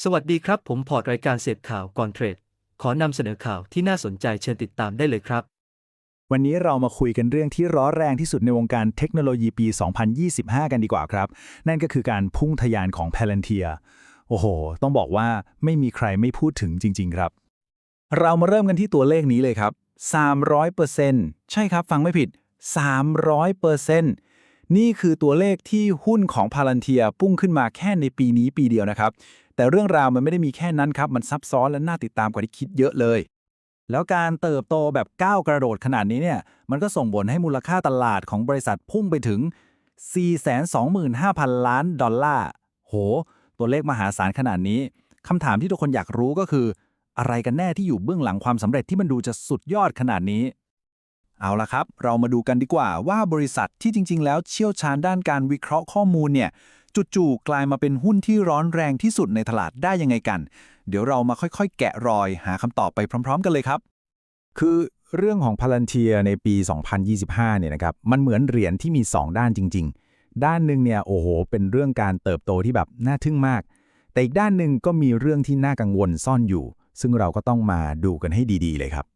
สวัสดีครับ ผมพอร์ตรายการเสพข่าวก่อนเทรด ขอนำเสนอข่าวที่น่าสนใจเชิญติดตามได้เลยครับ วันนี้เรามาคุยกันเรื่องที่ร้อนแรงที่สุดในวงการเทคโนโลยีปี 2025 กันดีกว่าครับ นั่นก็คือการพุ่งทะยานของ Palantir โอ้โห ต้องบอกว่าไม่มีใครไม่พูดถึงจริง ๆ ครับ เรามาเริ่มกันที่ตัวเลขนี้เลยครับ 300%ใช่ครับฟังไม่ผิด 300%นี่คือตัวเลขที่หุ้นของ Palantir พุ่งขึ้นมาแค่ในปีนี้ปีเดียวนะครับ แต่เรื่องราวมันไม่ได้มีแค่นั้นครับ มันซับซ้อนและน่าติดตามกว่าที่คิดเยอะเลย แล้วการเติบโตแบบก้าวกระโดดขนาดนี้เนี่ย มันก็ส่งผลให้มูลค่าตลาดของบริษัทพุ่งไปถึง 425,000 ล้านดอลลาร์ โห ตัวเลขมหาศาลขนาดนี้ คำถามที่ทุกคนอยากรู้ก็คือ อะไรกันแน่ที่อยู่เบื้องหลังความสำเร็จที่มันดูจะสุดยอดขนาดนี้ เอาละครับ เรามาดูกันดีกว่าว่าบริษัทที่จริง ๆ แล้วเชี่ยวชาญด้านการวิเคราะห์ข้อมูลเนี่ย จู่ๆกลายมาเป็นหุ้นที่ร้อนแรงที่สุดในตลาดได้ยังไงกัน เดี๋ยวเรามาค่อยๆ แกะรอยหาคำตอบไปพร้อม ๆ กันเลยครับ คือเรื่องของ Palantir ในปี 2025 เนี่ยนะครับ มันเหมือนเหรียญที่มี 2 ด้านจริง ๆ ด้านหนึ่งเนี่ยโอ้โห เป็นเรื่องการเติบโตที่แบบน่าทึ่งมาก แต่อีกด้านหนึ่งก็มีเรื่องที่น่ากังวลซ่อนอยู่ ซึ่งเราก็ต้องมาดูกันให้ดีๆ เลยครับ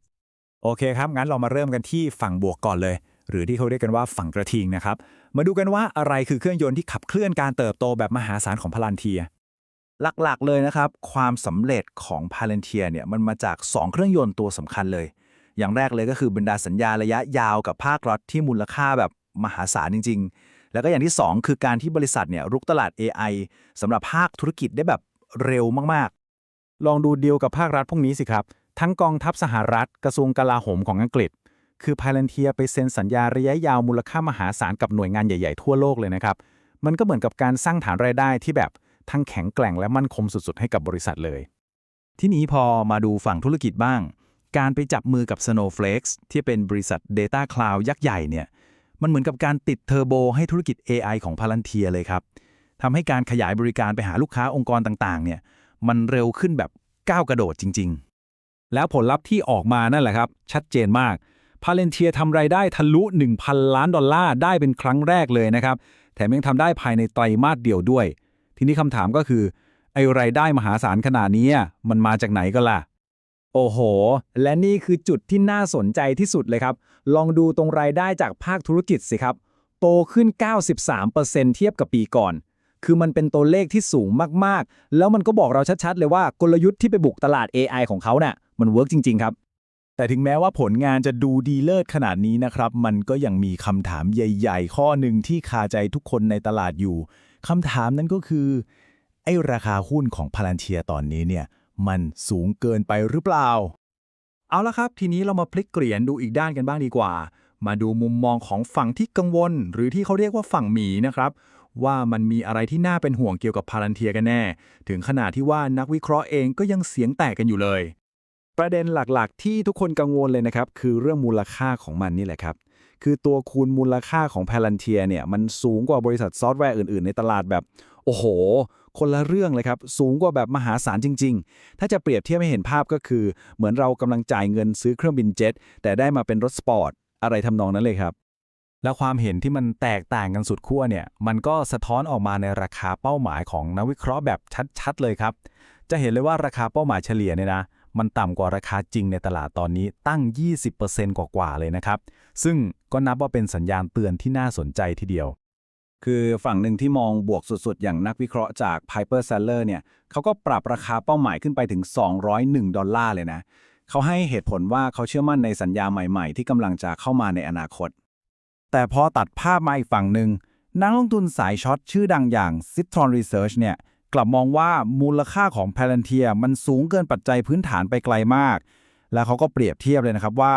โอเคครับ งั้นเรามาเริ่มกันที่ฝั่งบวกก่อนเลย หรือที่เขาเรียกกันว่าฝั่งกระทิงนะครับ มาดูกันว่าอะไรคือเครื่องยนต์ที่ขับเคลื่อนการเติบโตแบบมหาศาลของพลันเทีย หลักๆ เลยนะครับ ความสำเร็จของ Palantir เนี่ยมันมาจาก 2 เครื่องยนต์ตัวสำคัญเลย อย่างแรกเลยก็คือบรรดาสัญญาระยะยาวกับภาครัฐที่มูลค่าแบบมหาศาลจริง ๆ แล้วก็อย่างที่ 2 คือการที่บริษัทเนี่ยรุกตลาด AI สำหรับภาคธุรกิจได้แบบเร็วมากๆ ลองดูเดีลกับภาครัฐพวกนี้สิครับ ทั้งกองทัพสหรัฐกระทรวงกลาโหมของอังกฤษ คือ Palantir ไปเซ็นสัญญาระยะยาวมูลค่ามหาศาลกับหน่วยงานใหญ่ๆทั่วโลกเลยนะครับ มันก็เหมือนกับการสร้างฐานรายได้ที่แบบทั้งแข็งแกร่งและมั่นคงสุดๆ ให้กับบริษัทเลย ที่นี้พอมาดูฝั่งธุรกิจบ้าง การไปจับมือกับ Snowflake ที่เป็นบริษัท Data Cloud ยักษ์ใหญ่เนี่ยมันเหมือนกับการติดเทอร์โบให้ธุรกิจ AI ของ Palantir เลยครับทำให้การขยายบริการไปหาลูกค้าองค์กรต่างๆเนี่ยมันเร็วขึ้นแบบก้าวกระโดดจริง ๆ แล้วผลลัพธ์ที่ออกมานั่นแหละครับ ชัดเจนมาก พาเลนเทียทำรายได้ทะลุ 1,000 ล้านดอลลาร์ได้เป็นครั้งแรกเลยนะครับ แถมยังทำได้ภายในไตรมาสเดียวด้วย ทีนี้คำถามก็คือ ไอ้รายได้มหาศาลขนาดนี้มันมาจากไหนกันล่ะ โอ้โห และนี่คือจุดที่น่าสนใจที่สุดเลยครับ ลองดูตรงรายได้จากภาคธุรกิจสิครับ โตขึ้น 93%เทียบกับปีก่อน คือมันเป็นตัวเลขที่สูงมากๆ แล้วมันก็บอกเราชัดๆ เลยว่ากลยุทธ์ที่ไปบุกตลาด AI ของเขาเนี่ยมันเวิร์กจริง ๆ ครับ แต่ถึงแม้ว่าผลงานจะดูดีเลิศขนาดนี้นะครับ มันก็ยังมีคำถามใหญ่ ๆ ข้อหนึ่งที่คาใจทุกคนในตลาดอยู่คำถามนั้นก็คือ ไอ้ราคาหุ้นของพลันเทียตอนนี้เนี่ย มันสูงเกินไปหรือเปล่า เอาละครับ ทีนี้เรามาพลิกเกลียนดูอีกด้านกันบ้างดีกว่า มาดูมุมมองของฝั่งที่กังวล หรือที่เขาเรียกว่าฝั่งหมีนะครับ ว่ามันมีอะไรที่น่าเป็นห่วงเกี่ยวกับพาลันเทียกันแน่ ถึงขนาดที่ว่านักวิเคราะห์เองก็ยังเสียงแตกกันอยู่เลย ประเด็นหลักๆ ที่ทุกคนกังวลเลยนะครับ คือเรื่องมูลค่าของมันนี่แหละครับ คือตัวคูณมูลค่าของ Palantir เนี่ยมันสูงกว่าบริษัทซอฟต์แวร์อื่นๆ ในตลาดแบบ โอ้โห คนละเรื่องเลยครับ สูงกว่าแบบมหาศาลจริง ๆ ถ้าจะเปรียบเทียบให้เห็นภาพก็คือ เหมือนเรากำลังจ่ายเงินซื้อเครื่องบินเจ็ตแต่ได้มาเป็นรถสปอร์ตอะไรทำนองนั้นเลยครับแล้วความเห็นที่มันแตกต่างกันสุดขั้วเนี่ย มันก็สะท้อนออกมาในราคาเป้าหมายของนักวิเคราะห์แบบชัดๆเลยครับ จะเห็นเลยว่าราคาเป้าหมายเฉลี่ยเนี่ยนะ มันต่ำกว่าราคาจริงในตลาดตอนนี้ตั้ง 20%กว่าๆเลยนะครับ ซึ่งก็นับว่าเป็นสัญญาณเตือนที่น่าสนใจทีเดียว คือฝั่งหนึ่งที่มองบวกสุดๆ อย่างนักวิเคราะห์จาก Piper Sandler เนี่ยเขาก็ปรับราคาเป้าหมายขึ้นไปถึง 201 ดอลลาร์เลยนะเขาให้เหตุผลว่าเขาเชื่อมั่นในสัญญาใหม่ๆ ที่กำลังจะเข้ามาในอนาคต แต่พอตัดภาพมาอีกฝั่งหนึ่งนักลงทุนสายช็อตชื่อดังอย่าง Citron Research เนี่ย กลับมองว่ามูลค่าของ Palantir มันสูงเกินปัจจัยพื้นฐานไปไกลมาก แล้วเขาก็เปรียบเทียบเลยนะครับว่า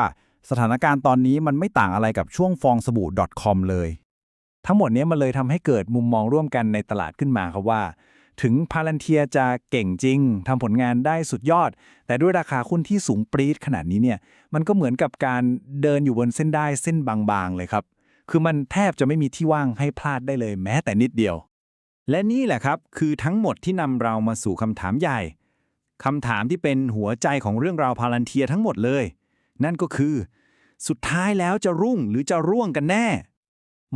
สถานการณ์ตอนนี้มันไม่ต่างอะไรกับช่วงฟองสบู่ .com เลย ทั้งหมดนี้มันเลยทำให้เกิดมุมมองร่วมกันในตลาดขึ้นมาครับว่า ถึง Palantir จะเก่งจริงทำผลงานได้สุดยอด แต่ด้วยราคาหุ้นที่สูงปรี๊ดขนาดนี้เนี่ยมันก็เหมือนกับการเดินอยู่บนเส้นได้เส้นบางๆเลยครับคือมันแทบจะไม่มีที่ว่างให้พลาดได้เลยแม้แต่นิดเดียว และนี่แหละครับคือทั้งหมดที่นำเรามาสู่คำถามใหญ่คำถามที่เป็นหัวใจของเรื่องราวพาลันเทียทั้งหมดเลย นั่นก็คือ สุดท้ายแล้วจะรุ่งหรือจะร่วงกันแน่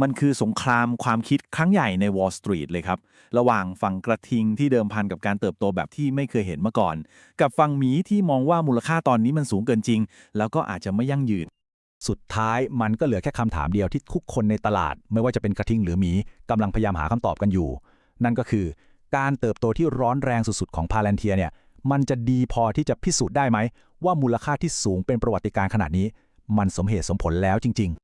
มันคือสงครามความคิดครั้งใหญ่ใน Wall Street เลยครับ ระหว่างฝั่งกระทิงที่เดิมพันกับการเติบโตแบบที่ไม่เคยเห็นมาก่อน กับฝั่งหมีที่มองว่ามูลค่าตอนนี้มันสูงเกินจริง แล้วก็อาจจะไม่ยั่งยืน สุดท้ายมันก็เหลือแค่คำถามเดียวที่ทุกคนในตลาด ไม่ว่าจะเป็นกระทิงหรือหมีกำลังพยายามหาคำตอบกันอยู่ นั่นก็คือการเติบโตที่ร้อนแรงสุดๆของพาเลนเทียเนี่ยมันจะดีพอที่จะพิสูจน์ได้ไหม ว่ามูลค่าที่สูงเป็นประวัติการณ์ขนาดนี้ มันสมเหตุสมผลแล้วจริงๆ